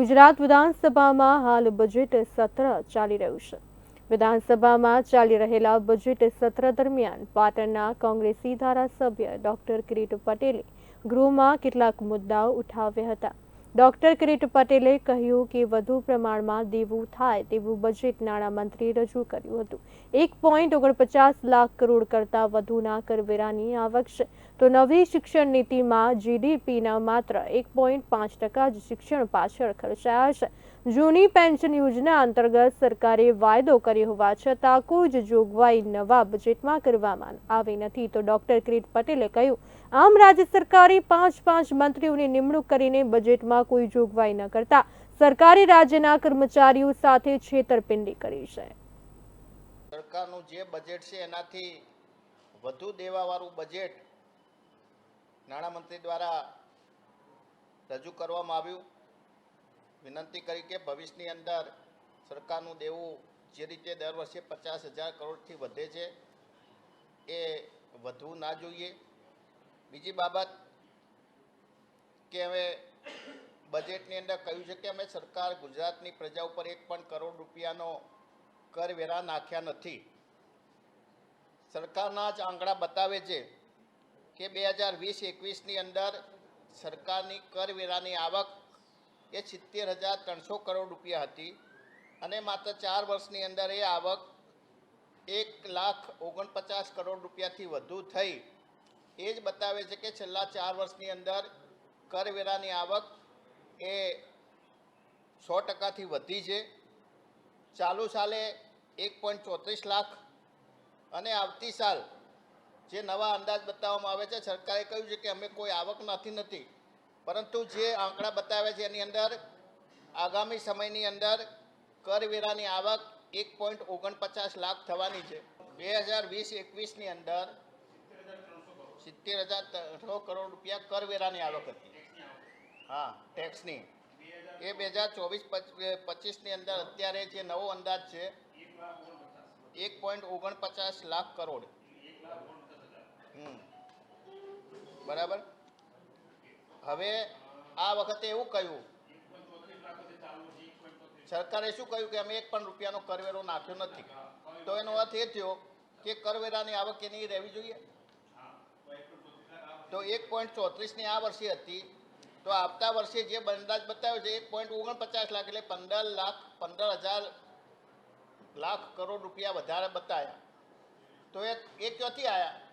ગુજરાત વિધાનસભામાં હાલ બજેટ સત્ર ચાલી રહ્યું છે. વિધાનસભામાં ચાલી રહેલા બજેટ સત્ર દરમિયાન પાટણના કોંગ્રેસી ધારાસભ્ય ડોક્ટર કિરીટ પટેલે ગૃહમાં કેટલાક મુદ્દાઓ ઉઠાવ્યા હતા. ડોક્ટર કિરીટ પટેલે કહ્યું કે વધુ પ્રમાણમાં દેવું થાય તેવું બજેટ નાણામંત્રીએ રજૂ કર્યું હતું. એક પોઈન્ટ ઓગણપચાસ લાખ કરોડ કરતાં વધુના કરવેરાની આવક છે તો નવી શિક્ષણ નીતિમાં જીડીપીના માત્ર એક પોઈન્ટ પાંચ ટકા જ શિક્ષણ પાછળ ખર્ચાયા છે. જૂની પેન્શન યોજના અંતર્ગત સરકારે વાયદો કર્યો હોવા છતાં કોઈ જ જોગવાઈ નવા બજેટમાં કરવામાં આવી નથી. તો ડોક્ટર કિરીટ પટેલે કહ્યું, આમ રાજ્ય સરકારે પાંચ પાંચ મંત્રીઓની નિમણૂક કરીને બજેટમાં કોઈ જોગવાઈ ન કરતા. સરકારે રાજ્યના કર્મચારીઓ સાથે છેતરપિંડી કરી છે. સરકારનું જે બજેટ છે એનાથી વધુ દેવાવાળું બજેટ નાણામંત્રી દ્વારા રજૂ કરવામાં આવ્યું. વિનંતી કરી કે ભવિષ્યની અંદર સરકારનું દેવું જે રીતે દર વર્ષે પચાસ હજાર કરોડથી વધે છે, એ વધવું ના જોઈએ. બીજી બાબત કે હવે બજેટની અંદર કહ્યું છે કે અમે સરકાર ગુજરાતની પ્રજા ઉપર એક પણ કરોડ રૂપિયાનો કરવેરા નાખ્યા નથી. સરકારના જ આંકડા બતાવે છે કે બે હજાર વીસ, એકવીસની અંદર સરકારની કરવેરાની આવક એ સિત્તેર હજાર ત્રણસો કરોડ રૂપિયા હતી અને માત્ર ચાર વર્ષની અંદર એ આવક એક લાખ ઓગણપચાસ કરોડ રૂપિયાથી વધુ થઈ. એ જ બતાવે છે કે છેલ્લા ચાર વર્ષની અંદર કરવેરાની આવક એ સો ટકાથી વધી છે. ચાલુ સાલે એક પોઈન્ટ ચોત્રીસ લાખ અને આવતી સાલ જે નવા અંદાજ બતાવવામાં આવે છે, સરકારે કહ્યું છે કે અમે કોઈ આવક નથી નથી. પરંતુ જે આંકડા બતાવે છે એની અંદર આગામી સમયની અંદર કરવેરાની આવક એક પોઈન્ટ ઓગણપચાસ લાખ થવાની છે. બે હજાર વીસ એકવીસની અંદર સિત્તેર હજાર ત્રણસો કરોડ રૂપિયા કરવેરાની આવક હતી. હા ટેક્સની એ બે હજાર ચોવીસ પચીસની અંદર અત્યારે જે નવો અંદાજ છે, એક પોઈન્ટ ઓગણપચાસ લાખ કરોડ. હમ. બરાબર? હવે આ વખતે એવું કહ્યું. સરકારે શું કહ્યું કે અમે એક પણ રૂપિયાનો કરવેરો નાખ્યો નથી. તો એનો અર્થ એ થયો કે કરવેરાની આવક એની રહેવી જોઈએ? તો એક પોઈન્ટ ચોત્રીસની આ વર્ષે હતી. તો આવતા વર્ષે જે અંદાજ બતાવ્યો છે, એક પોઈન્ટ ઓગણપચાસ લાખ એટલે પંદર લાખ, પંદર હજાર લાખ કરોડ રૂપિયા વધારે બતાવ્યા તો એ ક્યાંથી આવ્યા